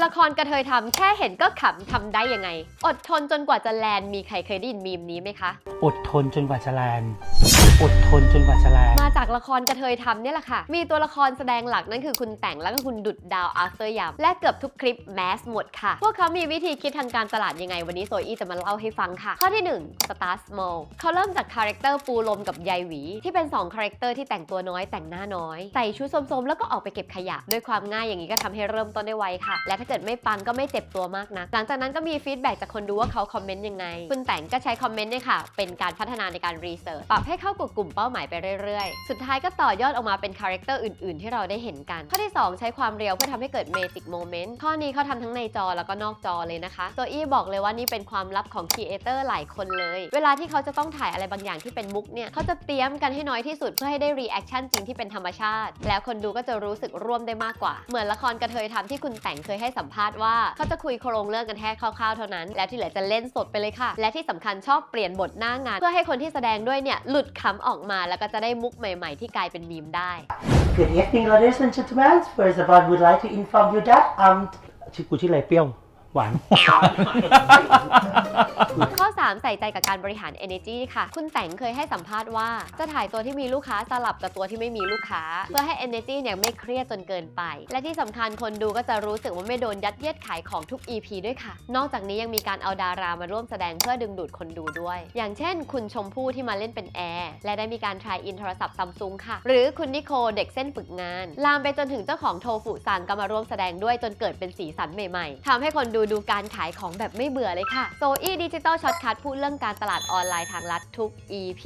ละครกระเทยทำแค่เห็นก็ขำทำได้ยังไง อดทนจนกว่าจะแลนด์มีใครเคยได้ยินมีมนี้ไหมคะ อดทนจนกว่าจะแลนด์อดทนจนกว่าจะแลนด์มาจากละครกระเทยทำเนี่ยแหละค่ะ มีตัวละครแสดงหลักนั่นคือคุณแต่งแล้วก็คุณดุดดาวอาร์เซอร์ยามและเกือบทุกคลิปแมสหมดค่ะ พวกเขามีวิธีคิดทางการตลาดยังไง วันนี้โซอี้จะมาเล่าให้ฟังค่ะ ข้อที่ 1 Star Small เขาเริ่มจากคาแรคเตอร์ปูลมกับยายหวี ที่เป็น2คาแรคเตอร์ที่แต่งตัวน้อยแต่งหน้าน้อยใส่ชุดสมๆแล้วก็ออกไปเก็บขยะด้วยความง่ายอย่างนี้ก็ทำให้เริ่มต้นได้ไวค่ะและถ้าเกิดไม่ปังก็ไม่เจ็บตัวมากนะหลังจากนั้นก็มีฟีดแบ็กจากคนดูว่าเขาคอมเมนต์ยังไง คุณแต่งก็ใช้คอมเมนต์เนี่ยค่ะ เป็นการพัฒนาในการรีเสิร์ชปรับให้เข้ากับกลุ่มเป้าหมายไปเรื่อยๆ สุดท้ายก็ต่อยอดออกมาเป็นคาแรคเตอร์อื่น ๆ ที่เราได้เห็นกัน ข้อที่ 2 ใช้ความเรียวเพื่อทำให้เกิดเมจิกโมเมนต์ข้อนี้เขาทำทั้งในจอแล้วก็นอกจอเลยนะคะโซอี้บอกเลยว่านี่เป็นความลับของครีเอเตอร์หลายคนเลย เวลาที่เขาจะต้องถ่ายอะไรบางอย่างที่เป็นมุกเนี่ยเขาจะเตรียมกันให้น้อยที่สุดเพื่อให้ได้รีแอคชั่นจริงที่เป็นธรรมชาติ แล้วคนดูก็จะรู้สึกร่วมได้มากกว่า เหมือนละครกระเทยทำที่คุณแต่งเคยให้สัมภาษณ์ว่าเขาจะคุยโครงเรื่องกันแค่คร่าวๆเท่านั้น แล้วที่เหลือจะเล่นสดไปเลยค่ะ และที่สำคัญชอบเปลี่ยนบทหน้างาน เพื่อให้คนที่แสดงด้วยเนี่ยหลุดคำออกมาแล้วก็จะได้มุกใหม่ ๆ ที่กลายเป็นมีมได้ Good evening, ladies and gentlemen. First of all, I would like to inform you that um, ชื่อกูชื่ออะไรเปรี้ยวหวานข้อ 3 ใส่ใจกับการบริหาร energy ค่ะ คุณแตงเคยให้สัมภาษณ์ว่า จะถ่ายตัวที่มีลูกค้าสลับกับตัวที่ไม่มีลูกค้า เพื่อให้ energy เนี่ยไม่เครียดจนเกินไป และที่สำคัญคนดูก็จะรู้สึกว่าไม่โดนยัดเยียดขายของทุก EP ด้วยค่ะ นอกจากนี้ยังมีการเอาดารามาร่วมแสดงเพื่อดึงดูดคนดูด้วย อย่างเช่น คุณชมพู่ที่มาเล่นเป็นแอร์และได้มีการทายอินโทรศัพท์ซัมซุงค่ะ หรือคุณนิโคเด็กเส้นฝึกงาน ลามไปจนถึงเจ้าของโทฟุซังก็มาร่วมแสดงด้วยจนเกิดเป็นสีสันใหม่ๆทำให้คนดูดูการขายของแบบไม่เบื่อเลยค่ะโซอี้ดิจิตอลช็อตคัทพูดเรื่องการตลาดออนไลน์ทางลัดทุก EP